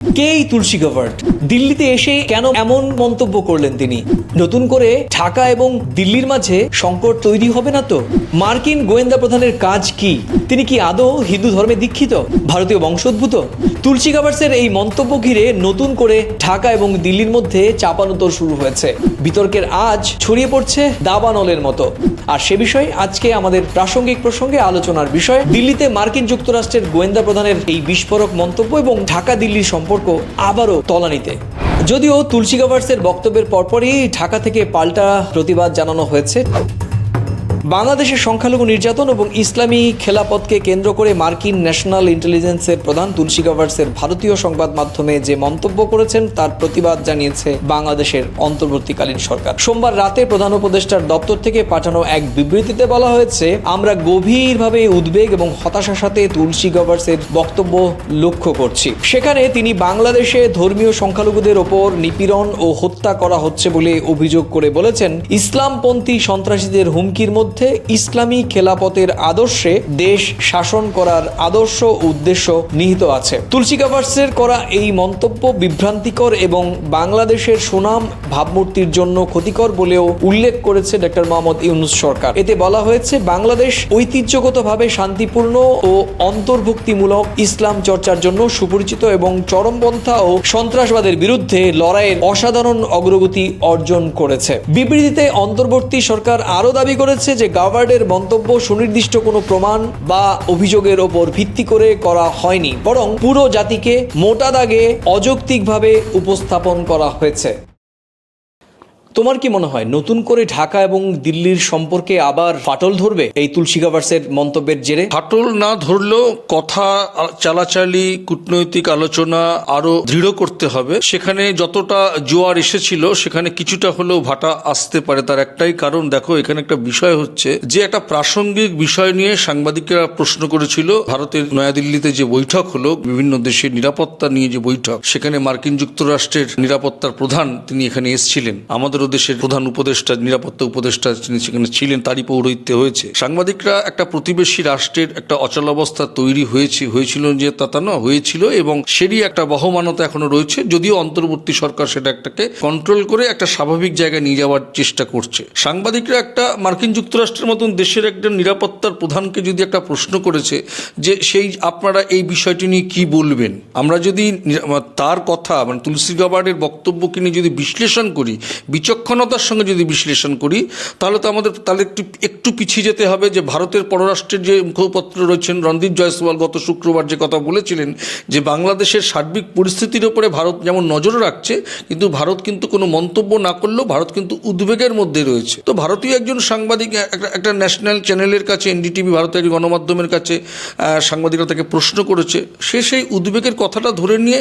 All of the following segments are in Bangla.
কে এই তুলসী গাভার্ট? দিল্লিতে এসে কেন এমন মন্তব্য করলেন তিনি? নতুন করে ঢাকা এবং দিল্লির মাঝে সংকট তৈরি হবে না তো? মার্কিন গোয়েন্দা প্রধানের কাজ কি? তিনি কি আদৌ হিন্দু ধর্মে দীক্ষিত? ভারতীয় বংশোদ্ভূত? তুলসী গাভার্সের এই মন্তব্য ঘিরে নতুন করে ঢাকা এবং দিল্লির মধ্যে চাপানোতর শুরু হয়েছে। বিতর্কের আজ ছড়িয়ে পড়ছে দাবানলের মতো। আর সে বিষয়ে আজকে আমাদের প্রাসঙ্গিক প্রসঙ্গে আলোচনার বিষয়, দিল্লিতে মার্কিন যুক্তরাষ্ট্রের গোয়েন্দা প্রধানের এই বিস্ফোরক মন্তব্য এবং ঢাকা দিল্লির সম্পর্ক আবারও তলানিতে। যদিও তুলসী গাভার্সের বক্তব্যের পরপরই ঢাকা থেকে পাল্টা প্রতিবাদ জানানো হয়েছে। বাংলাদেশের সংখ্যালঘু নির্যাতন এবং ইসলামী খেলাপথকে কেন্দ্র করে মার্কিন ন্যাশনাল ইন্টেলিজেন্সের প্রধান তুলসী গাভার্সের ভারতীয় সংবাদ মাধ্যমে যে মন্তব্য করেছেন, তার প্রতিবাদ জানিয়েছে বাংলাদেশের অন্তর্বর্তীকালীন সরকার। সোমবার রাতে প্রধান উপদেষ্টার দপ্তর থেকে পাঠানো এক বিবৃতিতে বলা হয়েছে, আমরা গভীরভাবে উদ্বেগ এবং হতাশার সাথে তুলসী গাভার্সের বক্তব্য লক্ষ্য করছি। সেখানে তিনি বাংলাদেশে ধর্মীয় সংখ্যালঘুদের ওপর নিপীড়ন ও হত্যা করা হচ্ছে বলে অভিযোগ করে বলেছেন, ইসলামপন্থী সন্ত্রাসীদের হুমকির মধ্যে ইসলামী খেলাপথের আদর্শে দেশ শাসন করার আদর্শ উদ্দেশ্য নিহিত আছে। তুলসী গাভার্সের করা এই মন্তব্য বিভ্রান্তিকর এবং বাংলাদেশের সুনাম ভাবমূর্তির জন্য ক্ষতিকর বলেও উল্লেখ করেছে ডক্টর মোহাম্মদ ইউনুস সরকার। এতে বলা হয়েছে, বাংলাদেশ ঐতিহ্যগতভাবে শান্তিপূর্ণ ও অন্তর্ভুক্তিমূলক ইসলাম চর্চার জন্য সুপরিচিত এবং চরমপন্থা ও সন্ত্রাসবাদের বিরুদ্ধে লড়াইয়ের অসাধারণ অগ্রগতি অর্জন করেছে। বিবৃতিতে অন্তর্বর্তী সরকার আরও দাবি করেছে যে গাভার্ডের মন্তব্য সুনির্দিষ্ট কোনো প্রমাণ বা অভিযোগের ওপর ভিত্তি করে করা হয়নি, বরং পুরো জাতিকে মোটা দাগে অযৌক্তিকভাবে উপস্থাপন করা হয়েছে। তোমার কি মনে হয়, নতুন করে ঢাকা এবং দিল্লির সম্পর্কে আবার ফাটল ধরবে এই তুলসী গাভার্সের মন্তব্যের জেরে? ফাটল না ধরলেও কথা চালাচালি, কূটনৈতিক আলোচনা আরও দৃঢ় করতে হবে। সেখানে যতটা জোয়ার এসেছিল, সেখানে কিছুটা হলেও ভাটা আসতে পারে তার একটাই কারণ। দেখো, এখানে একটা বিষয় হচ্ছে যে, একটা প্রাসঙ্গিক বিষয় নিয়ে সাংবাদিকরা প্রশ্ন করেছিল। ভারতের নয়াদিল্লিতে যে বৈঠক হলো, বিভিন্ন দেশের নিরাপত্তা নিয়ে যে বৈঠক, সেখানে মার্কিন যুক্তরাষ্ট্রের নিরাপত্তার প্রধান তিনি এখানে এসেছিলেন। আমাদেরও দেশের প্রধান উপদেষ্টা, নিরাপত্তা উপদেষ্টা তিনি সেখানে ছিলেন, তারই পৌরোহিত্যে হয়েছে। সাংবাদিকরা একটা প্রতিবেশী রাষ্ট্রের একটা অচলাবস্থা তৈরি হয়েছে, হয়েছিল যে তা তা না, হয়েছিল এবং সেরই একটা বহমানতা এখনও রয়েছে, যদিও অন্তর্বর্তী সরকার সেটা একটাকে কন্ট্রোল করে একটা স্বাভাবিক জায়গায় নিয়ে যাওয়ার চেষ্টা করছে। সাংবাদিকরা একটা মার্কিন যুক্তরাষ্ট্রের মতন দেশের একজন নিরাপত্তার প্রধানকে যদি একটা প্রশ্ন করেছে যে সেই আপনারা এই বিষয়টি নিয়ে কি বলবেন? আমরা যদি তার কথা মানে তুলসী গাবার্ডের বক্তব্যকে নিয়ে যদি বিশ্লেষণ করি বিচক্ষণতার সঙ্গে যদি বিশ্লেষণ করি, তাহলে তো আমাদের তাহলে একটু একটু পিছিয়ে যেতে হবে যে ভারতের পররাষ্ট্রের যে মুখপত্র রয়েছেন, রণদীপ জয়সওয়াল গত শুক্রবার যে কথা বলেছিলেন যে বাংলাদেশের সার্বিক পরিস্থিতির ওপরে ভারত যেমন নজর রাখছে, কিন্তু ভারত কিন্তু কোনো মন্তব্য না করলেও ভারত কিন্তু উদ্বেগের মধ্যে রয়েছে। তো ভারতীয় একজন সাংবাদিক, একটা ন্যাশনাল চ্যানেলের কাছে, এনডিটিভি ভারতের গণমাধ্যমের কাছে সাংবাদিকরা তাকে প্রশ্ন করেছে। সে সেই উদ্বেগের কথাটা ধরে নিয়ে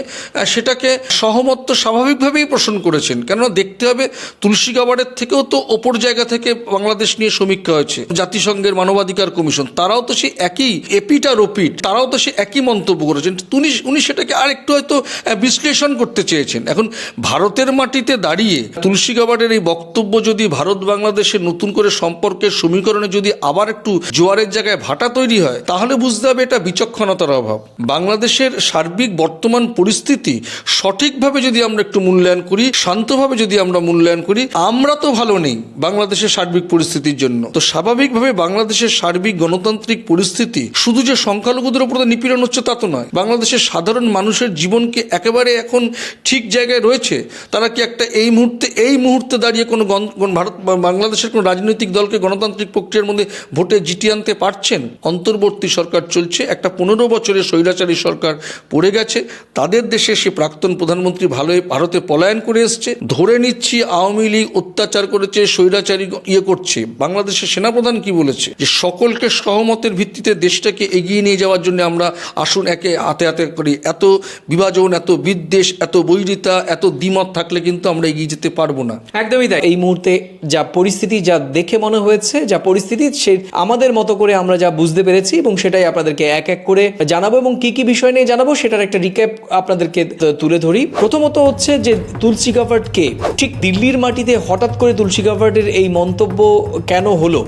সেটাকে সহমত স্বাভাবিকভাবেই পোষণ করেছেন। কেননা দেখতে হবে তুলসী গাবারের থেকেও তো ওপর জায়গা থেকে বাংলাদেশ নিয়ে সমীক্ষা হয়েছে। জাতিসংঘের মানবাধিকার কমিশন, তারাও তো সেই একই এপিট আর ওপিট তারাও তো সে একই মন্তব্য করেছেন। উনি উনি সেটাকে আর একটু হয়তো বিশ্লেষণ করতে চেয়েছেন। এখন ভারতের মাটিতে দাঁড়িয়ে তুলসী গাবারের এই বক্তব্য যদি ভারত বাংলাদেশের নতুন করে সম্পর্কের সমীকরণে যদি আবার একটু জোয়ারের জায়গায় ভাটা তৈরি হয়, তাহলে বুঝতে হবে এটা বিচক্ষণতার অভাব। বাংলাদেশের সার্বিক বর্তমান পরিস্থিতি সঠিকভাবে যদি আমরা একটু মূল্যায়ন করি, শান্তভাবে যদি আমরা মূল্যায়ন করি, আমরা তো ভালো নেই বাংলাদেশের সার্বিক পরিস্থিতির জন্য। তো স্বাভাবিকভাবে বাংলাদেশের সার্বিক গণতান্ত্রিক পরিস্থিতি শুধু যে সংখ্যালঘুদের উপর নিপীড়ন হচ্ছে তা তো নয়। বাংলাদেশের সাধারণ মানুষের জীবনকে একেবারে এখন ঠিক জায়গায় রয়েছে? তারা কি একটা এই মুহূর্তে এই মুহূর্তে দাঁড়িয়ে কোনো ভারত বাংলাদেশের কোনো রাজনৈতিক দলকে গণতান্ত্রিক প্রক্রিয়ার মধ্যে ভোটে জিতিয়ে আনতে পারছেন? অন্তর্বর্তী সরকার চলছে, একটা পনেরো বছরের স্বৈরাচারী সরকার পড়ে গেছে। তাদের দেশে সে প্রাক্তন প্রধানমন্ত্রী ভালোই ভারতে পলায়ন করে এসছে। ধরে নিচ্ছি আওয়ামী লীগ অত্যাচার করেছে, স্বৈরাচারী ইয়ে করছে। বাংলাদেশের সেনাপ্রধান কি বলেছে? যে সকলকে সহমতের ভিত্তিতে দেশটাকে এগিয়ে নিয়ে যাওয়ার জন্য আমরা আসুন একে হাতে হাতে করি। এত বিভাজন, এত বিদ্বেষ, এত বৈরিতা, এত দ্বিমত থাকলে কিন্তু আমরা এগিয়ে যেতে পারব না। একদমই তাই। এই মুহূর্তে যা পরিস্থিতি, যা দেখে মনে হয়েছে, যা পরিস্থিতি, সে আমাদের মতো করে আমরা যা বুঝতে পেরেছি এবং সেটাই আপনাদেরকে এক এক করে জানাব এবং কি কি বিষয় নিয়ে জানাব সেটার একটা রিক্যাপ আপনাদেরকে তুলে ধরি। প্রথমত হচ্ছে যে তুলসী গাভার্ট কে? ঠিক দিল্লির মাটিতে হঠাৎ করে তুলসী গাভার্ডের এই মন্তব্য কেন হলো?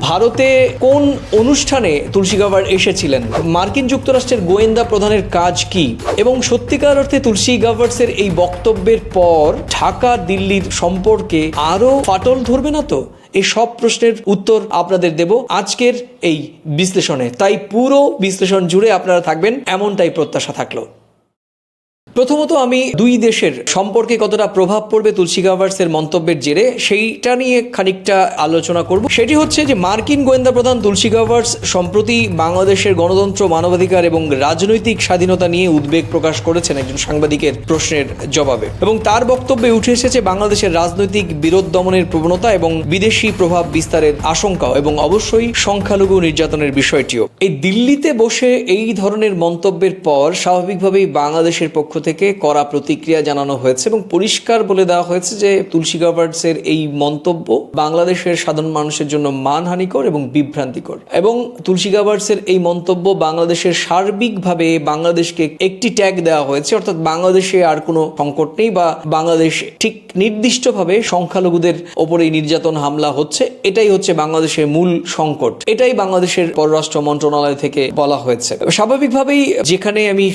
ভারতে কোন অনুষ্ঠানে তুলসী গাভার্ড এসেছিলেন? মার্কিন যুক্তরাষ্ট্রের গোয়েন্দা প্রধানের কাজ কি? এবং সত্যিকার অর্থে তুলসী গাভার্ডসের এই বক্তব্যের পর ঢাকা, দিল্লির সম্পর্কে আরও ফাটল ধরবে না তো? এই সব প্রশ্নের উত্তর আপনাদের দেব আজকের এই বিশ্লেষণে। তাই পুরো বিশ্লেষণ জুড়ে আপনারা থাকবেন, এমনটাই প্রত্যাশা থাকল। প্রথমত আমি দুই দেশের সম্পর্কে কতটা প্রভাব পড়বে তুলসী গাভার্সের মন্তব্যের জেরে সেইটা নিয়ে খানিকটা আলোচনা করব। সেটি হচ্ছে যে মার্কিন গোয়েন্দা প্রধান তুলসী গাভার্স সম্প্রতি বাংলাদেশের গণতন্ত্র, মানবাধিকার এবং রাজনৈতিক স্বাধীনতা নিয়ে উদ্বেগ প্রকাশ করেছেন একজন সাংবাদিকের প্রশ্নের জবাবে এবং তার বক্তব্যে উঠে এসেছে বাংলাদেশের রাজনৈতিক বিরোধ দমনের প্রবণতা এবং বিদেশি প্রভাব বিস্তারের আশঙ্কাও এবং অবশ্যই সংখ্যালঘু নির্যাতনের বিষয়টিও। এই দিল্লিতে বসে এই ধরনের মন্তব্যের পর স্বাভাবিকভাবেই বাংলাদেশের পক্ষ থেকে করা প্রতিক্রিয়া জানানো হয়েছে এবং পরিষ্কার বলে দেওয়া হয়েছে যে তুলসী গাভার্ডসের এই মন্তব্য বাংলাদেশের সাধারণ মানুষের জন্য মানহানিকর এবং বিভ্রান্তিকর। এবং তুলসী গাভার্ডসের এই মন্তব্য বাংলাদেশের সার্বিকভাবে বাংলাদেশকে একটি ট্যাগ দেওয়া হয়েছে, অর্থাৎ বাংলাদেশে আর কোনো সংকট নেই বা বাংলাদেশ ঠিক নির্দিষ্টভাবে সংখ্যালঘুদের ওপরে নির্যাতন হামলা হচ্ছে, এটাই হচ্ছে বাংলাদেশের মূল সংকট। এটাই বাংলাদেশের পররাষ্ট্র মন্ত্রণালয় থেকে বলা হয়েছে। স্বাভাবিকভাবেই যেখানে আমি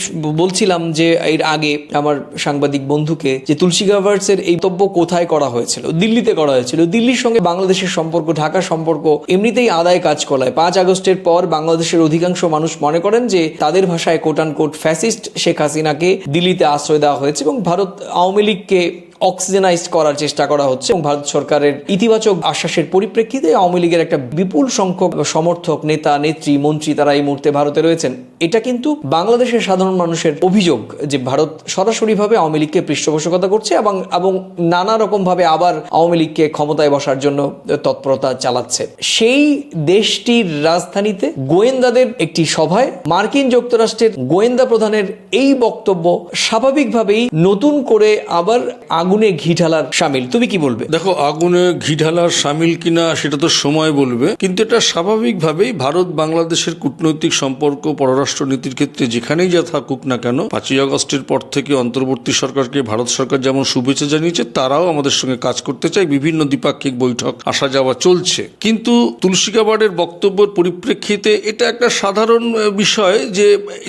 বলছিলাম যে এর আগে আমার সাংবাদিক বন্ধুকে যে তুলসী গাভার্সের এই মন্তব্য কোথায় করা হয়েছিল? দিল্লিতে করা হয়েছিল। দিল্লির সঙ্গে বাংলাদেশের সম্পর্ক ঢাকার সম্পর্ক এমনিতেই আদায় কাজ করায়। পাঁচ আগস্টের পর বাংলাদেশের অধিকাংশ মানুষ মনে করেন যে তাদের ভাষায় quote unquote fascist Sheikh হাসিনাকে দিল্লিতে আশ্রয় দেওয়া হয়েছে এবং ভারত আওয়ামী লীগকে অক্সিজেনাইজ করার চেষ্টা করা হচ্ছে এবং ভারত সরকারের ইতিবাচক আশ্বাসের পরিপ্রেক্ষিতে আওয়ামী লীগের একটা বিপুল সংখ্যক সমর্থক, নেতা, নেত্রী, মন্ত্রী তারা এই মুহূর্তে ভারতে রয়েছেন। এটা কিন্তু বাংলাদেশের সাধারণ মানুষের অভিযোগ যে ভারত সরাসরিভাবে আওয়ামী লীগকে পৃষ্ঠপোষকতা করছে এবং এবং নানা রকম ভাবে আবার আওয়ামী লীগকে ক্ষমতায় বসার জন্য তৎপরতা চালাচ্ছে। সেই দেশটির রাজধানীতে গোয়েন্দাদের একটি সভায় মার্কিন যুক্তরাষ্ট্রের গোয়েন্দা প্রধানের এই বক্তব্য স্বাভাবিকভাবেই নতুন করে আবার আগুনে ঘি ঢালার সামিল। তুমি কি বলবে? দেখো, আগুনে ঘি ঢালার সামিল কিনা সেটা তো সময় বলবে, কিন্তু এটা স্বাভাবিকভাবেই ভারত বাংলাদেশের কূটনৈতিক সম্পর্ক পররাষ্ট্র নীতির ক্ষেত্রে যেখানেই যা থাকুক না কেন, পাঁচই আগস্টের পর থেকে অন্তর্বর্তী সরকারকে, ভারত সরকার যেমন শুভেচ্ছা জানিয়েছে, তারাও আমাদের সঙ্গে কাজ করতে চায়। বিভিন্ন দ্বিপাক্ষিক বৈঠক আসা যাওয়া চলছে। কিন্তু তুলসী গাবার্ডের বক্তব্যের পরিপ্রেক্ষিতে এটা একটা সাধারণ বিষয় যে,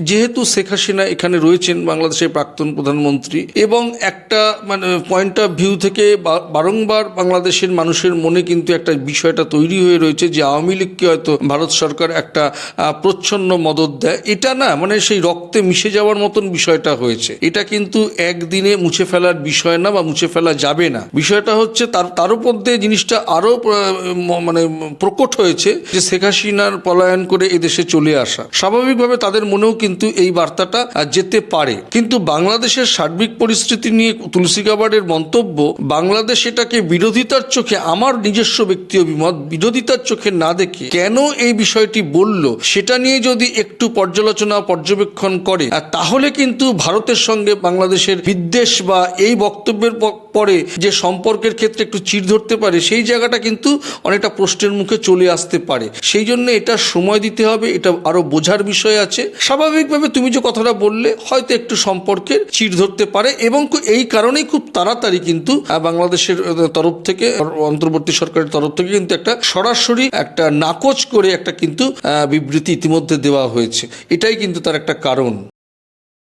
যেহেতু শেখ হাসিনা এখানে রয়েছেন বাংলাদেশের প্রাক্তন প্রধানমন্ত্রী এবং একটা মানে পয়েন্ট অফ ভিউ থেকে বারংবার বাংলাদেশের মানুষের মনে কিন্তু একটা বিষয়টা তৈরি হয়ে রয়েছে যে আওয়ামী লীগকে হয়তো ভারত সরকার একটা প্রচ্ছন্ন মদত দেয়। এটা না মানে সেই রক্তে মিশে যাওয়ার মতন বিষয়টা হয়েছে। এটা কিন্তু একদিনে মুছে ফেলার বিষয় না বা মুছে ফেলা যাবে না। বিষয়টা হচ্ছে তার তার উপর দিয়ে জিনিসটা আরও মানে প্রকট হয়েছে যে শেখ হাসিনার পলায়ন করে এদেশে চলে আসা। স্বাভাবিকভাবে তাদের মনেও কিন্তু এই বার্তাটা যেতে পারে। কিন্তু বাংলাদেশের সার্বিক পরিস্থিতি নিয়ে তুলসী গাবার্ডের মন্তব্য, বাংলাদেশ এটাকে বিরোধিতার চোখে, আমার নিজস্ব ব্যক্তি অভিমত, বিরোধিতার চোখে না দেখে কেন এই বিষয়টি বলল? সেটা নিয়ে যদি একটু পর্যালোচনা পর্যবেক্ষণ করে। তাহলে কিন্তু ভারতের সঙ্গে বাংলাদেশের বিদ্বেষ বা এই বক্তব্যের পরে যে সম্পর্কের ক্ষেত্রে একটু চির ধরতে পারে, সেই জায়গাটা কিন্তু অনেকটা প্রশ্নের মুখে চলে আসতে পারে। সেই জন্য এটা সময় দিতে হবে, এটা আরও বোঝার বিষয় আছে। স্বাভাবিকভাবে তুমি যে কথাটা বললে, হয়তো একটু সম্পর্কের চির ধরতে পারে এবং এই কারণেই খুব তাড়াতাড়ি কিন্তু বাংলাদেশের তরফ থেকে অন্তর্বর্তী সরকারের তরফ থেকে কিন্তু একটা সরাসরি একটা নাকচ করে একটা কিন্তু বিবৃতি ইতিমধ্যে দেওয়া হয়েছে। এটাই কিন্তু তার একটা কারণ।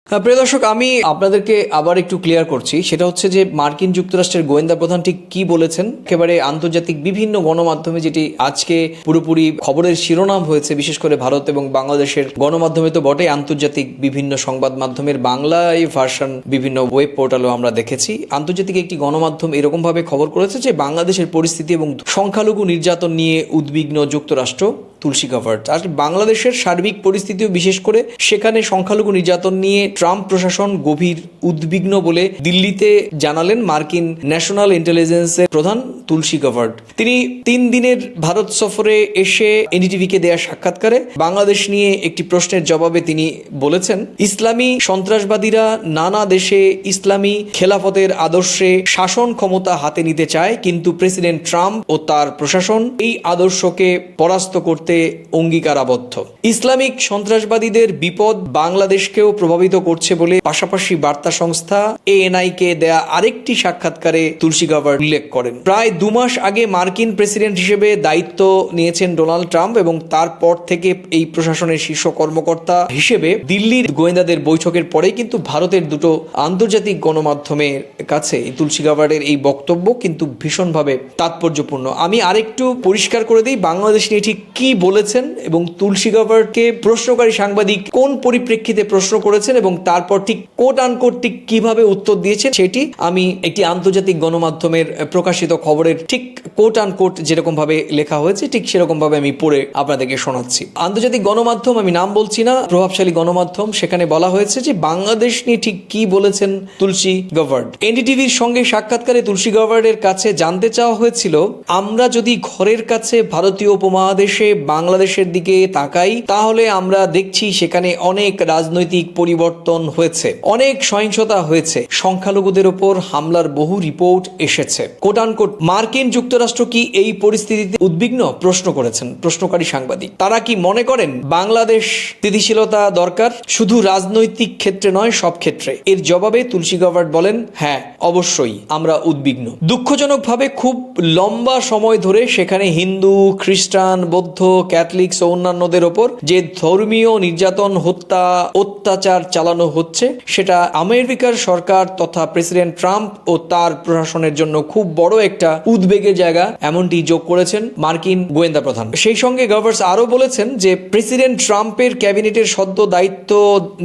হ্যাঁ, প্রিয় দর্শক আমি আপনাদেরকে আবার একটু ক্লিয়ার করছি। সেটা হচ্ছে যে মার্কিন যুক্তরাষ্ট্রের গোয়েন্দা প্রধান ঠিক কি বলেছেন? একেবারে আন্তর্জাতিক বিভিন্ন গণমাধ্যমে যেটি আজকে পুরোপুরি খবরের শিরোনাম হয়েছে বিশেষ করে ভারত এবং বাংলাদেশের গণমাধ্যমে তো বটেই আন্তর্জাতিক বিভিন্ন সংবাদ মাধ্যমের বাংলায় ভার্সন বিভিন্ন ওয়েব পোর্টালও আমরা দেখেছি। আন্তর্জাতিক একটি গণমাধ্যম এরকমভাবে খবর করেছে যে বাংলাদেশের পরিস্থিতি এবং সংখ্যালঘু নির্যাতন নিয়ে উদ্বিগ্ন যুক্তরাষ্ট্র। তুলসী গাভার্ট আর বাংলাদেশের সার্বিক পরিস্থিতিও বিশেষ করে সেখানে সংখ্যালঘু নির্যাতন নিয়ে ট্রাম্প প্রশাসন গভীর উদ্বিগ্ন বলে দিল্লিতে জানালেন মার্কিন ন্যাশনাল ইন্টেলিজেন্সের প্রধান তুলসী গাভার্ট তিনি তিন দিনের ভারত সফরে এসে এনডিটিভিকে দেয়া সাক্ষাৎকারে বাংলাদেশ নিয়ে একটি প্রশ্নের জবাবে তিনি বলেছেন, ইসলামী সন্ত্রাসবাদীরা নানা দেশে ইসলামী খেলাফতের আদর্শে শাসন ক্ষমতা হাতে নিতে চায়, কিন্তু প্রেসিডেন্ট ট্রাম্প ও তার প্রশাসন এই আদর্শকে পরাস্ত করতে করতে অঙ্গীকারাবদ্ধ। ইসলামিক সন্ত্রাসবাদীদের বিপদ বাংলাদেশকেও প্রভাবিত করছে বলে পাশাপাশি বার্তা সংস্থা এএনআই কে দেয়া আরেকটি সাক্ষাৎকারে তুলসী গাভার উল্লেখ করেন। প্রায় দু মাস আগে মার্কিন প্রেসিডেন্ট হিসেবে দায়িত্ব নিয়েছেন ডোনাল্ড ট্রাম্প এবং তারপর থেকে এই প্রশাসনের শীর্ষ কর্মকর্তা হিসেবে দিল্লির গোয়েন্দাদের বৈঠকের পরেই কিন্তু ভারতের দুটো আন্তর্জাতিক গণমাধ্যমের কাছে তুলসী গাভারের এই বক্তব্য কিন্তু ভীষণভাবে তাৎপর্যপূর্ণ। আমি আরেকটু পরিষ্কার করে দিই, বাংলাদেশ নিয়ে ঠিক কি বলেছেন এবং তুলসী গাভারকে প্রশ্নকারী সাংবাদিক কোন পরিপ্রেক্ষিতে প্রশ্ন করেছেন এবং তারপর ঠিক কোট আনকোট ঠিক কীভাবে উত্তর দিয়েছেন সেটি আমি একটি আন্তর্জাতিক গণমাধ্যমের প্রকাশিত খবরের ঠিক কোট আনকোট যেরকম ভাবে লেখা হয়েছে, ঠিক সেরকম ভাবে আমি পড়ে আপনাদেরকে শোনাচ্ছি। আন্তর্জাতিক গণমাধ্যম, আমি নাম বলছি না, প্রভাবশালী গণমাধ্যম, সেখানে বলা হয়েছে যে বাংলাদেশ নিয়ে ঠিক কি বলেছেন তুলসী গাভার্ড এনডিটিভির সঙ্গে সাক্ষাৎকারে তুলসী গাভার্ডের কাছে জানতে চাওয়া হয়েছিল, আমরা যদি ঘরের কাছে ভারতীয় উপমহাদেশে বাংলাদেশের দিকে তাকাই, তাহলে আমরা দেখছি সেখানে অনেক রাজনৈতিক পরিবর্তন হয়েছে, অনেক সহিংসতা হয়েছে। সংখ্যালঘুদের ওপর হামলার বহু রিপোর্ট এসেছে। কোটানকোট মার্কিন যুক্তরাষ্ট্র কি এই পরিস্থিতিতে উদ্বিগ্ন? প্রশ্ন করেছেন প্রশ্নকারী সাংবাদিক। তারা কি মনে করেন বাংলাদেশ স্থিতিশীলতা দরকার? শুধু রাজনৈতিক ক্ষেত্রে নয়, সব ক্ষেত্রে। এর জবাবে তুলসী গাভার্ড বলেন হ্যাঁ অবশ্যই আমরা উদ্বিগ্ন। দুঃখজনকভাবে খুব লম্বা সময় ধরে সেখানে হিন্দু, খ্রিস্টান, বৌদ্ধ ক্যাথলিক্স ও অন্যান্যদের ওপর যে ধর্মীয় নির্যাতন, হত্যা, অত্যাচার চালানো হচ্ছে, সেটা আমেরিকার সরকার তথা প্রেসিডেন্ট ট্রাম্প ও তার প্রশাসনের জন্য খুব বড় একটা উদ্বেগের জায়গা এমনটি যোগ করেছেন মার্কিন গোয়েন্দা প্রধান। সেই সঙ্গে গভার্স আরও বলেছেন যে, প্রেসিডেন্ট ট্রাম্পের ক্যাবিনেটের সদ্য দায়িত্ব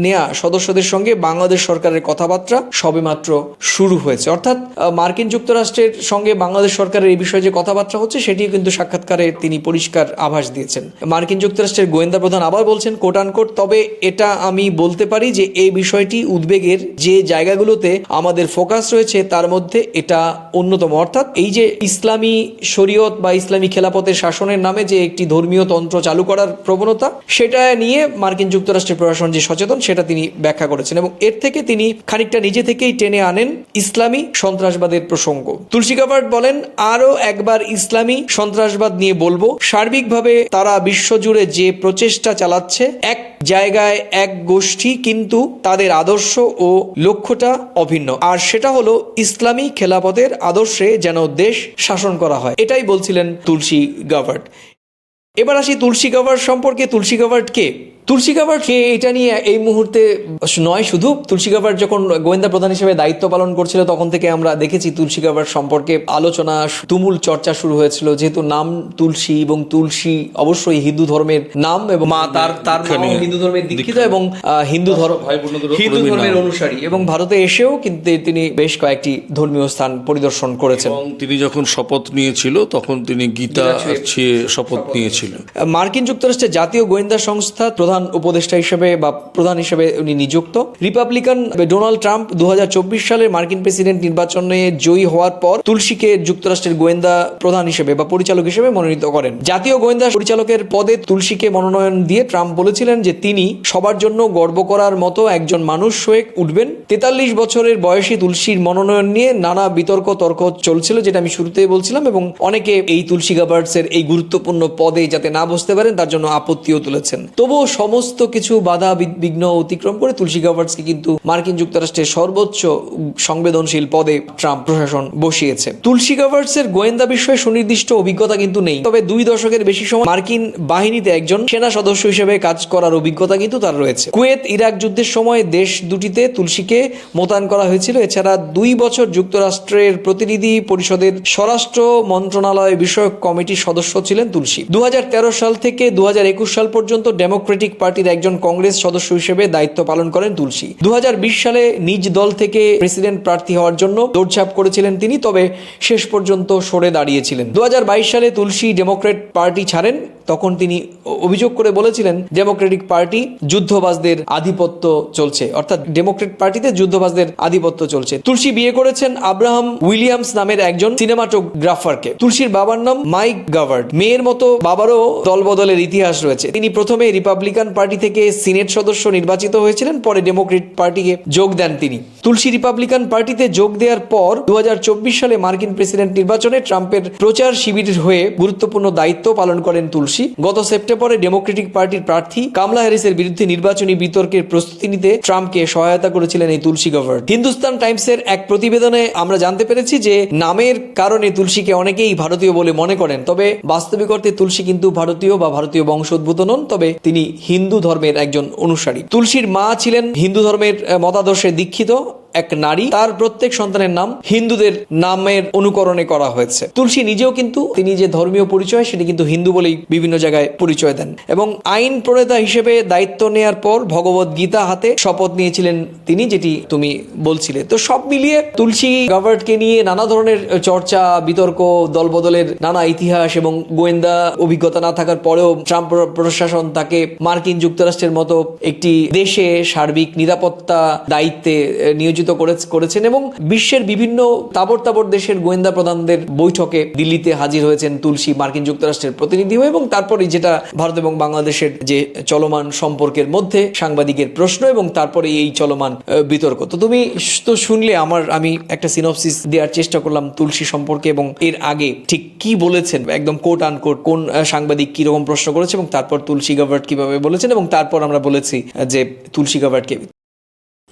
নেয়া সদস্যদের সঙ্গে বাংলাদেশ সরকারের কথাবার্তা সবেমাত্র শুরু হয়েছে। অর্থাৎ মার্কিন যুক্তরাষ্ট্রের সঙ্গে বাংলাদেশ সরকারের এই বিষয়ে যে কথাবার্তা হচ্ছে, সেটিও কিন্তু সাক্ষাৎকারে তিনি পরিষ্কার আভাস দিয়েছেন। মার্কিন যুক্তরাষ্ট্রের গোয়েন্দা প্রধান আবার বলছেন কোট আনকোট তবে এটা আমি বলতে পারি যে এই বিষয়টি উদ্বেগের যে জায়গাগুলোতে আমাদের ফোকাস রয়েছে, তার মধ্যে এটা অন্যতম। অর্থাৎ এই যে ইসলামী শরীয়ত বা ইসলামী খেলাপথের শাসনের নামে যে একটি ধর্মীয় তন্ত্র চালু করার প্রবণতা, সেটা নিয়ে মার্কিন যুক্তরাষ্ট্রের প্রশাসন যে সচেতন, সেটা তিনি ব্যাখ্যা করেছেন এবং এর থেকে তিনি খানিকটা নিজে থেকেই টেনে আনেন ইসলামী সন্ত্রাসবাদের প্রসঙ্গ। তুলসী গাভার্ড বলেন আরও একবার ইসলামী সন্ত্রাসবাদ নিয়ে বলব। সার্বিকভাবে তারা বিশ্বজুড়ে যে প্রচেষ্টা চালাচ্ছে, এক জায়গায় এক গোষ্ঠী কিন্তু তাদের আদর্শ ও লক্ষ্যটা অভিন্ন। আর সেটা হলো ইসলামী খেলাপথের আদর্শে যেন দেশ শাসন করা হয়। এটাই বলছিলেন তুলসী গাভার্ড এবার আসি তুলসী গভার্ট সম্পর্কে। তুলসী গাভার্ড কে? তুলসী গাভার্ড কে এটা নিয়ে এই মুহূর্তে নয় শুধু তুলসী গাভার্ড যখন গোয়েন্দা প্রধান হিসেবে দায়িত্ব পালন করছিল তখন থেকে আমরা দেখেছি তুলসী গাভার্ড সম্পর্কে আলোচনা তুমুল চর্চা শুরু হয়েছিল। যেহেতু নাম তুলসী এবং তুলসী অবশ্যই হিন্দু ধর্মের নাম এবং মা তার তার হিন্দু ধর্মের দীক্ষিত এবং হিন্দু ধর্ম হিন্দু ধর্মের অনুসারী এবং ভারতে এসেও কিন্তু তিনি বেশ কয়েকটি ধর্মীয় স্থান পরিদর্শন করেছেন। এবং তিনি যখন শপথ নিয়েছিল তখন তিনি গীতা শপথ নিয়েছিল মার্কিন যুক্তরাষ্ট্রের জাতীয় গোয়েন্দা সংস্থা প্রধান উপদেষ্টা হিসেবে বা প্রধান হিসেবে উনি নিযুক্ত। রিপাবলিকান ডোনাল্ড ট্রাম্প দু সালের মার্কিন প্রেসিডেন্ট নির্বাচনে জয়ী হওয়ার পর তুলসীকে যুক্তরাষ্ট্রের গোয়েন্দা প্রধান হিসেবে বা পরিচালক হিসেবে মনোনীত করেন। জাতীয় গোয়েন্দা পরিচালকের পদে তুলসীকে মনোনয়ন দিয়ে ট্রাম্প বলেছিলেন যে তিনি সবার জন্য গর্ব করার মতো একজন মানুষ হয়ে উঠবেন। তেতাল্লিশ বছরের বয়সী তুলসীর মনোনয়ন নিয়ে নানা বিতর্ক তর্ক চলছিল যেটা আমি শুরুতেই বলছিলাম এবং অনেকে এই তুলসী গাভার্ডসের এই গুরুত্বপূর্ণ পদে যাতে না বসতে পারেন তার জন্য আপত্তিও তুলেছেন। তবুও সমস্ত কিছু বাধা বিঘ্ন অতিক্রম করে তুলসী গাভার্ডসকে কিন্তু মার্কিন যুক্তরাষ্ট্রের সর্বোচ্চ সংবেদনশীল পদে ট্রাম্প প্রশাসন বসিয়েছে। তুলসী গাভার্ডসের গোয়েন্দা বিষয়ে সুনির্দিষ্ট অভিজ্ঞতা কিন্তু নেই। তবে দুই দশকের বেশি সময় মার্কিন বাহিনীতে একজন সেনা সদস্য হিসেবে কাজ করার অভিজ্ঞতা কিন্তু তার রয়েছে। কুয়েত ইরাক যুদ্ধের সময় দেশ দুটিতে তুলসীকে মোতায়েন করা হয়েছিল। এছাড়া দুই বছর যুক্তরাষ্ট্রের প্রতিনিধি পরিষদের স্বরাষ্ট্র মন্ত্রণালয় বিষয়ক কমিটির সদস্য ছিলেন তুলসী। দু হাজার তেরো সাল থেকে দু হাজার একুশ সাল পর্যন্ত ডেমোক্রেটিক পার্টির একজন কংগ্রেস সদস্য হিসেবে দায়িত্ব পালন করেন তুলসী। দু সালে নিজ দল থেকে প্রেসিডেন্ট প্রার্থী হওয়ার জন্য দৌড়ঝাঁপ করেছিলেন তিনি, তবে শেষ পর্যন্ত সরে দাঁড়িয়েছিলেন। দু সালে তুলসী ডেমোক্রেট পার্টি ছাড়েন, তখন তিনি অভিযোগ করে বলেছিলেন ডেমোক্রেটিক পার্টি যুদ্ধবাজদের আধিপত্য চলছে। অর্থাৎ ডেমোক্রেট পার্টিতে যুদ্ধবাজদের আধিপত্য চলছে। তুলসী বিয়ে করেছেন আব্রাহাম উইলিয়ামস নামের একজন সিনেমাটোগ্রাফারকে। তুলসীর বাবার নাম মাইক গাভার্ড। মেয়ের মতো বাবারও দলবদলের ইতিহাস রয়েছে। তিনি প্রথমে রিপাবলিকান রিপাবলিকান পার্টি থেকে সিনেট সদস্য নির্বাচিত হয়েছিলেন, পরে ডেমোক্রেট পার্টিকে যোগ দেন তিনি। তুলসী রিপাবলিকান পার্টিতে যোগ দেওয়ার পর দু সালে মার্কিন প্রেসিডেন্ট নির্বাচনে ট্রাম্পের প্রচার শিবিরের হয়ে গুরুত্বপূর্ণ দায়িত্ব পালন করেন তুলসী। গত সেপ্টেম্বরে ডেমোক্রেটিক পার্টির প্রার্থী কামলা হ্যারিসের বিরুদ্ধে নির্বাচনী বিতর্কের প্রস্তুতি নিতে ট্রাম্পকে সহায়তা করেছিলেন এই তুলসী গভার্ড হিন্দুস্তান টাইমসের এক প্রতিবেদনে আমরা জানতে পেরেছি যে নামের কারণে তুলসীকে অনেকেই ভারতীয় বলে মনে করেন, তবে বাস্তবিক অর্থে তুলসী কিন্তু ভারতীয় বা ভারতীয় বংশোদ্ভূত নন, তবে তিনি হিন্দু ধর্মের একজন অনুসারী। তুলসীর মা ছিলেন হিন্দু ধর্মের মতাদর্শে দীক্ষিত। এক নারী। তার প্রত্যেক সন্তানের নাম হিন্দুদের নামের অনুকরণে করা হয়েছে। তুলসী নিজেও কিন্তু তিনি যে ধর্মীয় পরিচয়, সেটি কিন্তু হিন্দু বলেই বিভিন্ন জায়গায় পরিচয় দেন। এবং আইন প্রণেতা হিসেবে দায়িত্ব নেয়ার পর ভগবত গীতা হাতে শপথ নিয়েছিলেন তিনি, যেটি তুমি বলছিলে। তো সব মিলিয়ে তুলসী গাভার্টকে নিয়ে নানা ধরনের চর্চা, বিতর্ক, দলবদলের নানা ইতিহাস এবং গোয়েন্দা অভিজ্ঞতা না থাকার পরেও ট্রাম্প প্রশাসন তাকে মার্কিন যুক্তরাষ্ট্রের মতো একটি দেশে সার্বিক নিরাপত্তা দায়িত্বে নিয়োজিত করে- করেছেন এবং বিশ্বের বিভিন্ন তাবর তাবর দেশের গোয়েন্দা প্রধানদের বৈঠকে দিল্লিতে হাজির হয়েছেন তুলসী মার্কিন যুক্তরাষ্ট্রের প্রতিনিধি হয়ে এবং তারপরে যেটা ভারত এবং বাংলাদেশের যে চলমান সম্পর্কের মধ্যে সাংবাদিকের প্রশ্ন এবং তারপরে এই চলমান বিতর্ক। তো তুমি তো শুনলে আমার, আমি একটা সিনপসিস দেওয়ার চেষ্টা করলাম তুলসী সম্পর্কে এবং এর আগে ঠিক কি বলেছেন, একদম কোট আন কোট কোন সাংবাদিক কি রকম প্রশ্ন করেছে এবং তারপর তুলসী গাভার্ট কীভাবে বলেছেন এবং তারপর আমরা বলেছি যে তুলসী গাভার্টকে।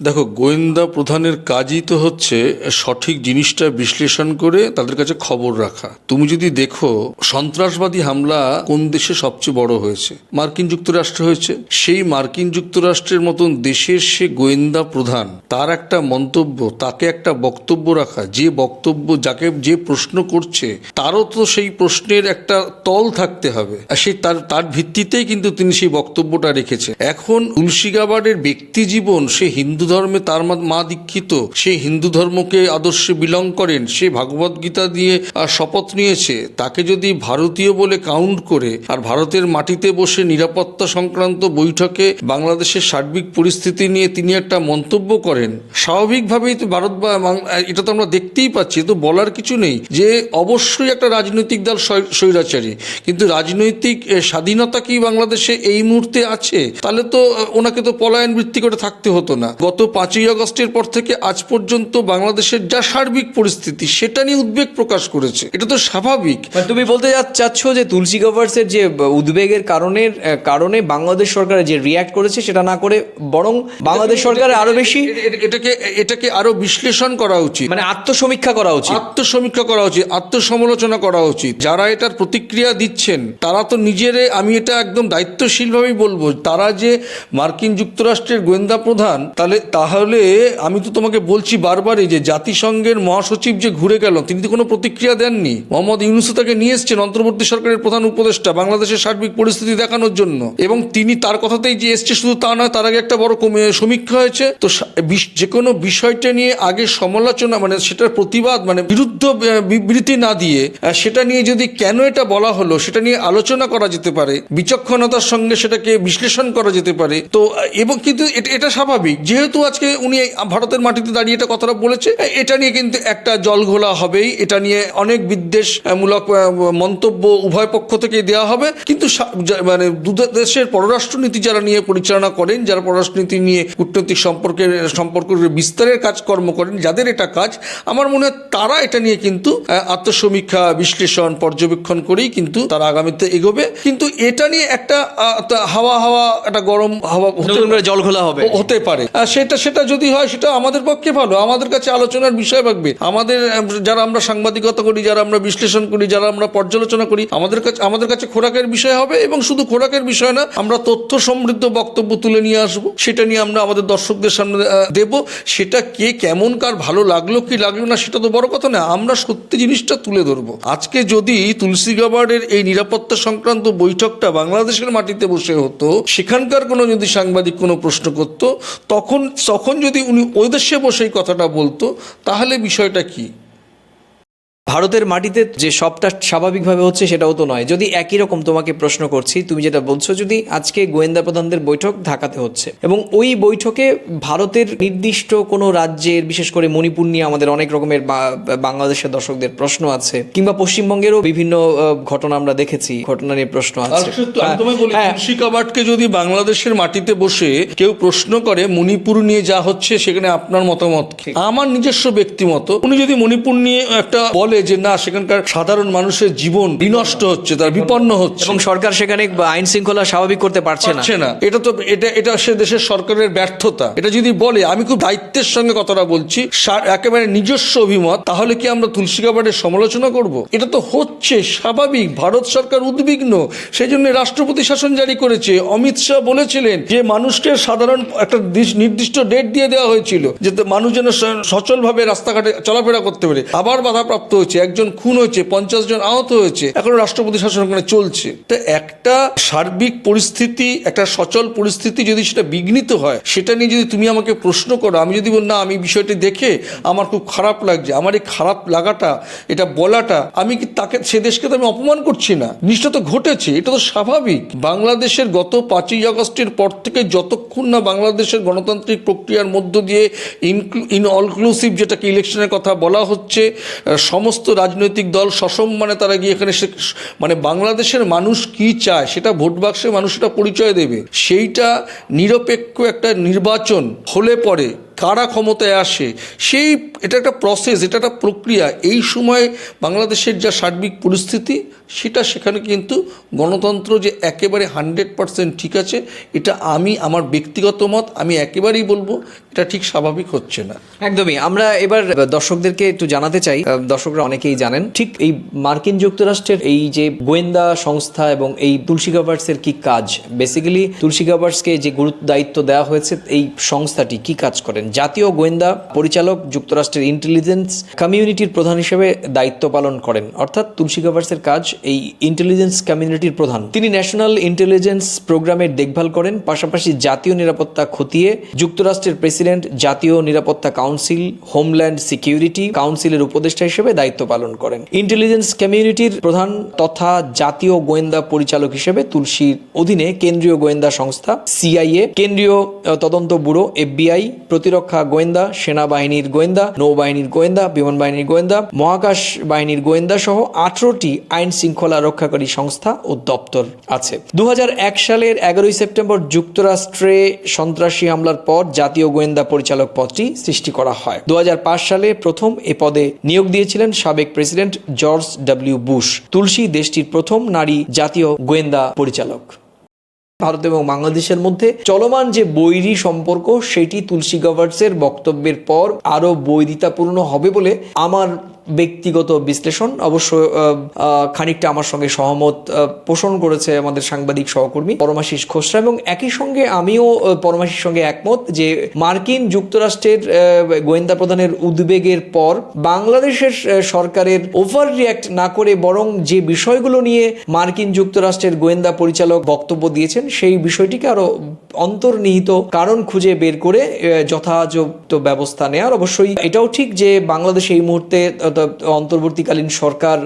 দেখো, গোয়েন্দা প্রধানের কাজই তো হচ্ছে সঠিক জিনিসটা বিশ্লেষণ করে তাদের কাছে খবর রাখা। তুমি যদি দেখো, সন্ত্রাসবাদী হামলা কোন দেশে সবচেয়ে বড় হয়েছে? মার্কিন যুক্তরাষ্ট্র হয়েছে। সেই মার্কিন যুক্তরাষ্ট্রের মতন দেশের সে গোয়েন্দা প্রধান, তার একটা মন্তব্য, তাকে একটা বক্তব্য রাখা, যে বক্তব্য যাকে যে প্রশ্ন করছে, তারও তো সেই প্রশ্নের একটা তল থাকতে হবে। আর সেই তার তার ভিত্তিতেই কিন্তু তিনি সেই বক্তব্যটা রেখেছেন এখন তুলসী গাবার্ডের ব্যক্তি জীবন সে হিন্দু ধর্মে তার মা- দীক্ষিত। সে হিন্দু ধর্মকে আদর্শে বিলং করেন। সে ভাগবত গীতা দিয়ে শপথ নিয়েছে। তাকে যদি ভারতীয় বলে কাউন্ট করে, আর ভারতের মাটিতে বসে নিরাপত্তা সংক্রান্ত বৈঠকে বাংলাদেশের সার্বিক পরিস্থিতি নিয়ে তিনি একটা মন্তব্য করেন। স্বাভাবিকভাবেই তো ভারত বা এটা তো আমরা দেখতেই পাচ্ছি তো বলার কিছু নেই যে অবশ্যই একটা রাজনৈতিক দল স্বৈরাচারী। কিন্তু রাজনৈতিক স্বাধীনতা কি বাংলাদেশে এই মুহূর্তে আছে? তাহলে তো ওনাকে তো পলায়ন বৃত্তি করে থাকতে হতো না। গত পাঁচই আগস্টের পর থেকে আজ পর্যন্ত বাংলাদেশের যা সার্বিক পরিস্থিতি সেটা নিয়ে উদ্বেগ প্রকাশ করেছে। এটা তো স্বাভাবিক। মানে তুমি বলতে চাচ্ছ যে তুলসী গভার্সের যে উদ্বেগের কারণের কারণে বাংলাদেশ সরকার যে রিয়াক্ট করেছে সেটা না করে বরং বাংলাদেশ সরকারের আরও বেশি এটাকে এটাকে আরও বিশ্লেষণ করা উচিত। মানে আত্মসমীক্ষা করা উচিত। আত্মসমীক্ষা করা উচিত আত্মসমালোচনা করা উচিত। যারা এটার প্রতিক্রিয়া দিচ্ছেন তারা তো নিজেরে আমি এটা একদম দায়িত্বশীলভাবেই বলব তারা যে মার্কিন যুক্তরাষ্ট্রের গোয়েন্দা প্রধান তাহলে তাহলে আমি তো তোমাকে বলছি বারবারই যে জাতিসংঘের মহাসচিব যে ঘুরে গেল, তিনি তো কোনো প্রতিক্রিয়া দেননি। মোহাম্মদ ইউনুসু তাকে নিয়ে এসছেন অন্তর্বর্তী সরকারের প্রধান উপদেষ্টা বাংলাদেশের সার্বিক পরিস্থিতি দেখানোর জন্য। এবং তিনি তার কথাতেই যে এসছে শুধু তা নয়, তার আগে একটা বড় সমীক্ষা হয়েছে। তো যে কোনো বিষয়টা নিয়ে আগে সমালোচনা মানে সেটার প্রতিবাদ মানে বিরুদ্ধ বিবৃতি না দিয়ে সেটা নিয়ে যদি কেন এটা বলা হলো, সেটা নিয়ে আলোচনা করা যেতে পারে, বিচক্ষণতার সঙ্গে সেটাকে বিশ্লেষণ করা যেতে পারে। তো এবং কিন্তু এটা স্বাভাবিক। যেহেতু আজকে উনি ভারতের মাটিতে দাঁড়িয়ে এটা কথাটা বলেছে এটা নিয়ে কিন্তু একটা জলঘোলা হবেই। এটা নিয়ে অনেক বিদ্বেষমূলক মন্তব্য উভয় পক্ষ থেকে দেওয়া হবে। কিন্তু মানে দু দেশের পররাষ্ট্রনীতি যারা নিয়ে পরিচালনা করেন যারা পররাষ্ট্রনীতি নিয়ে কূটনৈতিক সম্পর্কের সম্পর্ক বিস্তারের কাজকর্ম করেন যাদের এটা কাজ আমার মনে হয় তারা এটা নিয়ে কিন্তু আত্মসমীক্ষা বিশ্লেষণ পর্যবেক্ষণ করেই কিন্তু তারা আগামীতে এগোবে। কিন্তু এটা নিয়ে একটা হাওয়া হাওয়া একটা গরম হাওয়া জল খোলা হবে। হতে পারে। আর সেটা সেটা যদি হয়, সেটা আমাদের পক্ষে ভালো। আমাদের কাছে আলোচনার বিষয় থাকবে। আমাদের, যারা আমরা সাংবাদিকতা করি, যারা আমরা বিশ্লেষণ করি, যারা আমরা পর্যালোচনা করি, আমাদের কাছে আমাদের কাছে খোরাকের বিষয় হবে এবং শুধু খোরাকের বিষয় না, আমরা তথ্য সমৃদ্ধ বক্তব্য তুলে নিয়ে আসব। সেটা নিয়ে আমরা আমাদের দর্শকদের সামনে দেব। সেটা কে, কেমন, কার, ভালো লাগল, কি লাগল না, সেটা তো বড় কথা না। আমরা সত্যি জিনিসটা তুলে ধরবো। আজকে যদি তুলসী গাবার্ডের এই নিরাপত্তা সংক্রান্ত বৈঠকটা বাংলাদেশের মাটিতে বসে হতো, সেখানকার কোনো যদি সাংবাদিক কোনো প্রশ্ন করতো, তখন তখন যদি উনি ওই দেশে বসে এই কথাটা বলতো তাহলে বিষয়টা কি? ভারতের মাটিতে যে সবটা স্বাভাবিকভাবে হচ্ছে সেটাও তো নয়। যদি একই রকম তোমাকে প্রশ্ন করছি তুমি যেটা বলছো যদি আজকে গোয়েন্দা প্রধানদের বৈঠক ঢাকাতে হচ্ছে এবং ওই বৈঠকে ভারতের নির্দিষ্ট কোনো রাজ্যের বিশেষ করে মণিপুর নিয়ে আমাদের অনেক রকমের বাংলাদেশের দর্শকদের প্রশ্ন আছে কিংবা পশ্চিমবঙ্গেরও বিভিন্ন ঘটনা আমরা দেখেছি ঘটনা নিয়ে প্রশ্ন আছে। হ্যাঁ, তুলসী যদি বাংলাদেশের মাটিতে বসে কেউ প্রশ্ন করে মণিপুর নিয়ে যা হচ্ছে সেখানে আপনার মতামত আমার নিজস্ব ব্যক্তিমত উনি যদি মণিপুর নিয়ে একটা বলে যে না সেখানকার সাধারণ মানুষের জীবন বিনষ্ট হচ্ছে তার বিপন্ন হচ্ছে। এবং সরকার সেখানে আইন শৃঙ্খলা স্বাভাবিক করতে পারছে না। না। এটা তো এটা এটা সে দেশের সরকারের ব্যর্থতা। এটা যদি বলে আমি খুব দায়িত্বের সঙ্গে কথাটা বলছি একেবারে নিজস্ব অভিমত তাহলে কি আমরা তুলসী কাবাটের সমালোচনা করব? এটা তো হচ্ছে স্বাভাবিক। ভারত সরকার উদ্বিগ্ন। সেই জন্য রাষ্ট্রপতি শাসন জারি করেছে। অমিত শাহ বলেছিলেন যে মানুষকে সাধারণ একটা নির্দিষ্ট ডেট দিয়ে দেওয়া হয়েছিল যে মানুষ যেন স- সচলভাবে রাস্তাঘাটে চলাফেরা করতে পারে। আবার বাধাপ্রাপ্ত হয়েছে। একজন খুন হয়েছে পঞ্চাশ জন আহত হয়েছে এখন রাষ্ট্রপতি শাসন ওখানে চলছে। তো একটা সার্বিক পরিস্থিতি একটা সচল পরিস্থিতি যদি সেটা বিঘ্নিত হয় সেটা নিয়ে যদি তুমি আমাকে প্রশ্ন করো আমি যদি বল না আমি বিষয়টি দেখে আমার খুব খারাপ লাগছে আমার এই খারাপ লাগাটা এটা বলাটা আমি কি তাকে সে দেশকে তো আমি অপমান করছি না? জিনিসটা তো ঘটেছে এটা তো স্বাভাবিক। বাংলাদেশের গত পাঁচই আগস্টের পর থেকে যতক্ষণ না বাংলাদেশের গণতান্ত্রিক প্রক্রিয়ার মধ্য দিয়ে ইন অলক্লুসিভ যেটাকে ইলেকশনের কথা বলা হচ্ছে আহ, সমস্ত রাজনৈতিক দল সসম্মানে তারা গিয়ে এখানে মানে বাংলাদেশের মানুষ কি চায়, সেটা ভোট বাক্সে মানুষটা পরিচয় দেবে। সেইটা নিরপেক্ষ একটা নির্বাচন হলে পরে কারা ক্ষমতায় আসে, সেই এটা একটা প্রসেস এটা একটা প্রক্রিয়া। এই সময় বাংলাদেশের যা সার্বিক পরিস্থিতি, সেটা সেখানে কিন্তু গণতন্ত্র যে একেবারে হান্ড্রেড পার্সেন্ট ঠিক আছে, এটা আমি, আমার ব্যক্তিগত মত, আমি একেবারেই বলব, এটা ঠিক স্বাভাবিক হচ্ছে না। একদমই। আমরা এবার দর্শকদেরকে একটু জানাতে চাই দর্শকরা অনেকেই জানেন, ঠিক এই মার্কিন যুক্তরাষ্ট্রের এই যে গোয়েন্দা সংস্থা এবং এই তুলসী গাভার্সের কি কাজ? বেসিক্যালি তুলসী গাভার্সকে যে গুরুত্ব, দায়িত্ব দেওয়া হয়েছে, এই সংস্থাটি কি কাজ করেন? জাতীয় গোয়েন্দা পরিচালক যুক্তরাষ্ট্রের ইন্টেলিজেন্স কমিউনিটির প্রধান হিসেবে দায়িত্ব পালন করেন। অর্থাৎ তুলসী গাভার্সের কাজ এই ইন্টেলিজেন্স কমিউনিটির প্রধান। তিনি ন্যাশনাল ইন্টেলিজেন্স প্রোগ্রামের দেখভাল করেন, পাশাপাশি জাতীয় নিরাপত্তা খতিয়ে যুক্তরাষ্ট্রের প্রেসিডেন্ট জাতীয় নিরাপত্তা কাউন্সিল হোমল্যান্ড সিকিউরিটি কাউন্সিলের উপদেষ্টা হিসেবে দায়িত্ব পালন করেন। ইন্টেলিজেন্স কমিউনিটির প্রধান তথা জাতীয় গোয়েন্দা পরিচালক হিসেবে তুলসীর অধীনে কেন্দ্রীয় গোয়েন্দা সংস্থা সিআইএ কেন্দ্রীয় তদন্ত ব্যুরো এফবিআই প্রতিরক্ষা গোয়েন্দা, সেনাবাহিনীর গোয়েন্দা, নৌবাহিনীর গোয়েন্দা বিমান বাহিনীর গোয়েন্দা, মহাকাশ বাহিনীর গোয়েন্দা সহ আঠারোটি আইন শৃঙ্খলা রক্ষাকারী সংস্থা ও দপ্তর আছে। দুহাজার এক সালের এগারোই সেপ্টেম্বর যুক্তরাষ্ট্রে সন্ত্রাসী হামলার পর জাতীয় গোয়েন্দা পরিচালক পদটি সৃষ্টি করা হয়। দু হাজার পাঁচ সালে প্রথম এ পদে নিয়োগ দিয়েছিলেন সাবেক president George W Bush, Tulsi দেশটির প্রথম নারী জাতীয় গোয়েন্দা পরিচালক। ভারত এবং বাংলাদেশের মধ্যে চলমান যে বৈরী সম্পর্ক, সেটি তুলসী গভার্সের বক্তব্যের পর আরও বৈরিতাপূর্ণ হবে বলে আমার ব্যক্তিগত বিশ্লেষণ। অবশ্য খানিকটা আমার সঙ্গে সহমত পোষণ করেছে আমাদের সাংবাদিক সহকর্মী পরমাশিস খোসরা এবং একই সঙ্গে আমিও আহ, পরমাশির সঙ্গে একমত যে মার্কিন যুক্তরাষ্ট্রের গোয়েন্দা প্রধানের উদ্বেগের পর বাংলাদেশের সরকারের ওভার রিয়াক্ট না করে বরং যে বিষয়গুলো নিয়ে মার্কিন যুক্তরাষ্ট্রের গোয়েন্দা পরিচালক বক্তব্য দিয়েছেন সেই বিষয়টিকে আরও অন্তর্নিহিত কারণ খুঁজে বের করে যথাযথ ব্যবস্থা নেওয়ার অবশ্যই এটাও ঠিক যে বাংলাদেশ এই মুহূর্তে অন্তর্বর্তীকালীন সরকার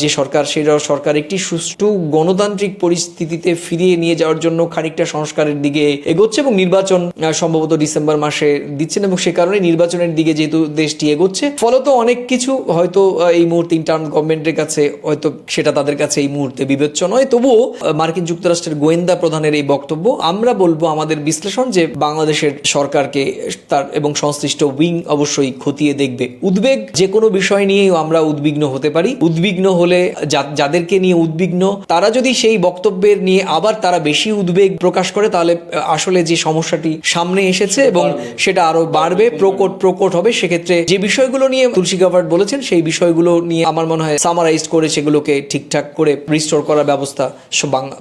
যে সরকার সেই সরকার একটি সুষ্ঠু গণতান্ত্রিক পরিস্থিতিতে ফিরিয়ে নিয়ে যাওয়ার জন্য খানিকটা সংস্কারের দিকে এগোচ্ছে এবং নির্বাচন সম্ভবত ডিসেম্বর মাসে দিচ্ছেন এবং সে কারণে নির্বাচনের দিকে যেহেতু দেশটি এগোচ্ছে, ফলত অনেক কিছু হয়তো এই মুহূর্তে ইন্টার্ন গভর্নমেন্টের কাছে হয়তো সেটা তাদের কাছে এই মুহূর্তে বিবেচ্য নয়। তবুও মার্কিন যুক্তরাষ্ট্রের গোয়েন্দা প্রধানের এই বক্তব্য, আমরা বলব আমাদের বিশ্লেষণ যে বাংলাদেশের সরকারকে তার এবং সংশ্লিষ্ট উইং অবশ্যই খতিয়ে দেখবে। উদ্বেগ যে কোনো বিষয় নিয়েই আমরা উদ্বিগ্ন হতে পারি। উদ্বিগ্ন হলে যাদেরকে নিয়ে উদ্বিগ্ন তারা যদি সেই বক্তব্যের নিয়ে আবার তারা বেশি উদ্বেগ প্রকাশ করে তাহলে আসলে যে সমস্যাটি সামনে এসেছে এবং সেটা আরও বাড়বে প্রকট প্রকট হবে। সেক্ষেত্রে যে বিষয়গুলো নিয়ে তুলসী গাভার্ট বলেছেন সেই বিষয়গুলো নিয়ে আমার মনে হয় সামারাইজ করে সেগুলোকে ঠিকঠাক করে রিস্টোর করার ব্যবস্থা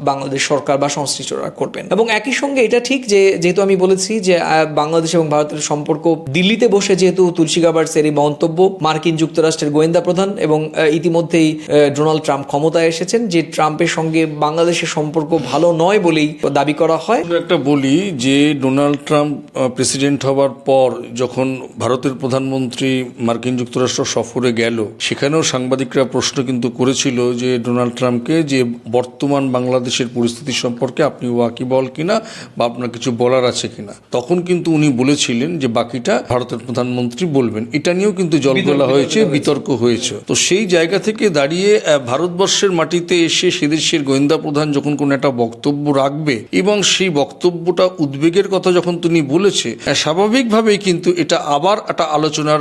বাংলাদেশ সরকার বা সংশ্লিষ্টরা করবেন। এবং একই সঙ্গে এটা ঠিক যে যেহেতু আমি বলেছি যে বাংলাদেশ এবং ভারতের সম্পর্ক দিল্লিতে বসে যেহেতু তুলসী গাভার্টসের এই মন্তব্য মার্কিন যুক্তরাষ্ট্রের যুক্তরাষ্ট্রের গোয়েন্দা প্রধান এবং ইতিমধ্যেই ডোনাল্ড ট্রাম্প ক্ষমতায় এসেছেন যে ট্রাম্পের সঙ্গে বাংলাদেশের সম্পর্ক ভালো নয় বলেই দাবি করা হয়। একটা বলি যে ডোনাল্ড ট্রাম্প প্রেসিডেন্ট হওয়ার পর যখন ভারতের প্রধানমন্ত্রী মার্কিন যুক্তরাষ্ট্র সফরে গেল সেখানেও সাংবাদিকরা প্রশ্ন কিন্তু করেছিল যে ডোনাল্ড ট্রাম্পকে যে বর্তমান বাংলাদেশের পরিস্থিতি সম্পর্কে আপনি ওয়াকিবল কিনা বা আপনার কিছু বলার আছে কিনা। তখন কিন্তু উনি বলেছিলেন যে বাকিটা ভারতের প্রধানমন্ত্রী বলবেন। এটা নিয়েও কিন্তু জলগোলা হয়েছে বিতর্ক হয়েছে তো সেই জায়গা থেকে দাঁড়িয়ে ভারতবর্ষের মাটিতে এসে সেদেশের গোয়েন্দা প্রধান যখন কোনো একটা বক্তব্য রাখবে এবং সেই বক্তব্যটা উদ্বেগের কথা যখন তিনি বলেছে স্বাভাবিকভাবেই কিন্তু এটা আবার একটা আলোচনার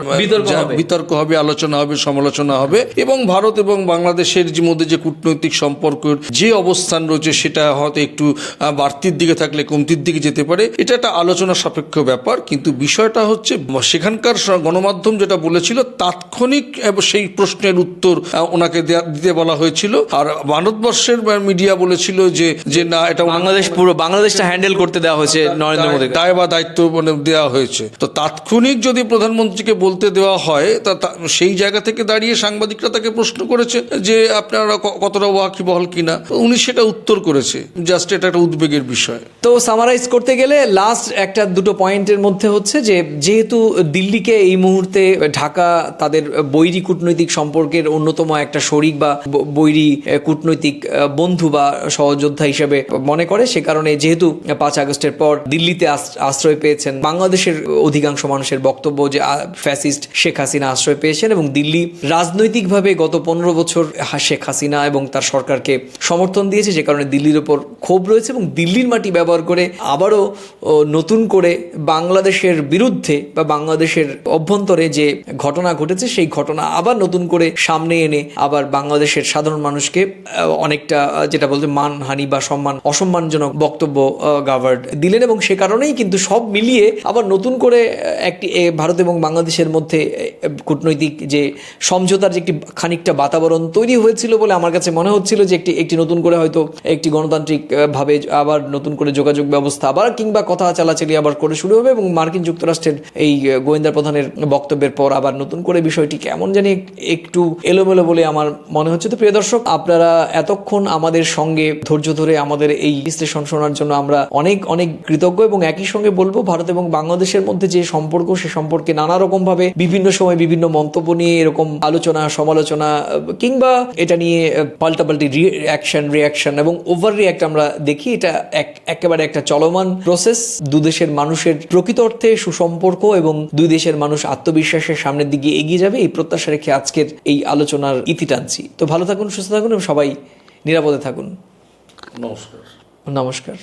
বিতর্ক হবে। আলোচনা হবে সমালোচনা হবে এবং ভারত এবং বাংলাদেশের যে মধ্যে যে কূটনৈতিক সম্পর্কের যে অবস্থান রয়েছে সেটা হয়তো একটু বাড়তির দিকে থাকলে কমতির দিকে যেতে পারে এটা একটা আলোচনা সাপেক্ষ ব্যাপার কিন্তু বিষয়টা হচ্ছে সেখানকার গণমাধ্যম যেটা বলেছিল তাৎক্ষণিক সেই প্রশ্নের উত্তর ওনাকে দিতে বলা হয়েছিল। আর ভারতবর্ষের মিডিয়া বলেছিল যে যে না এটা বাংলাদেশ পুরো বাংলাদেশটা হ্যান্ডেল করতে দেওয়া হয়েছে নরেন্দ্র মোদী দায় বা দায়িত্ব মানে দেওয়া হয়েছে। তো তাৎক্ষণিক যদি প্রধানমন্ত্রীকে বলতে দেওয়া হয় তা সেই জায়গা থেকে দাঁড়িয়ে সাংবাদিকরা তাকে প্রশ্ন করেছে যে আপনারা কতটা ওয়াকিবহল কিনা? উনি সেটা উত্তর করেছে। জাস্ট এটা একটা উদ্বেগের বিষয়। তো সামারাইজ করতে গেলে লাস্ট একটা দুটো পয়েন্টের মধ্যে হচ্ছে যে যেহেতু দিল্লিকে এই মুহূর্তে ঢাকা তাদের বৈরী কূটনৈতিক সম্পর্কের অন্যতম একটা শরিক বা বৈরী কূটনৈতিক বন্ধু বা সহযোদ্ধা হিসেবে মনে করে। সে কারণে যেহেতু পাঁচ আগস্টের পর দিল্লিতে আশ্রয় পেয়েছেন, বাংলাদেশের অধিকাংশ মানুষের বক্তব্য যে ফ্যাসিস্ট শেখ হাসিনা আশ্রয় পেয়েছেন এবং দিল্লি রাজনৈতিকভাবে গত পনেরো বছর শেখ হাসিনা এবং তার সরকারকে সমর্থন দিয়েছে যে কারণে দিল্লির ওপর ক্ষোভ রয়েছে এবং দিল্লির মাটি ব্যবহার করে আবারও নতুন করে বাংলাদেশের বিরুদ্ধে বা বাংলাদেশের অভ্যন্তরে যে ঘটনা ঘটেছে, সেই ঘটনা আবার নতুন করে সামনে এনে আবার বাংলাদেশের সাধারণ মানুষকে অনেকটা যেটা বলতে মানহানি বা সম্মান, অসম্মানজনক বক্তব্য গাভার্ড দিলেন এবং সে কারণেই কিন্তু সব মিলিয়ে আবার নতুন করে একটি ভারত এবং বাংলাদেশের মধ্যে কূটনৈতিক যে সমঝোতার যে একটি খানিকটা বাতাবরণ তৈরি হয়েছিল বলে আমার কাছে মনে হচ্ছিল যে একটি একটি নতুন করে হয়তো একটি গণতান্ত্রিক ভাবে আবার নতুন করে যোগাযোগ ব্যবস্থা আবার কিংবা কথা চালাচালি আবার করে শুরু হবে এবং মার্কিন যুক্তরাষ্ট্রের এই গোয়েন্দা প্রধানের বক্তব্যের পর আবার নতুন করে বিষয়টি কেমন জানি একটু এলোমেলো বলে আমার মনে হচ্ছে। তো প্রিয় দর্শক, আপনারা এতক্ষণ আমাদের সঙ্গে ধৈর্য ধরে আমাদের এই বিশ্লেষণ শোনার জন্য আমরা অনেক অনেক কৃতজ্ঞ এবং একই সঙ্গে বলব, ভারত এবং বাংলাদেশের মধ্যে যে সম্পর্ক, সে সম্পর্কে নানা রকম ভাবে বিভিন্ন সময় বিভিন্ন মন্তব্য নিয়ে এরকম আলোচনা, সমালোচনা, কিংবা এটা নিয়ে পাল্টাপাল্টি রিয়াকশন রিয়াকশন এবং ওভার রিয়াক্ট আমরা দেখি। এটা এক একেবারে একটা চলমান প্রসেস দু দেশের মানুষের প্রকৃত অর্থে সুসম্পর্ক এবং দুই দেশের মানুষ আত্মবিশ্বাসের সামনের দিকে এগিয়ে যাবে, এই প্রত্যাশা রেখে আজকের এই আলোচনার ইতি টানছি। তো ভালো থাকুন সুস্থ থাকুন এবং সবাই নিরাপদে থাকুন। নমস্কার। নমস্কার।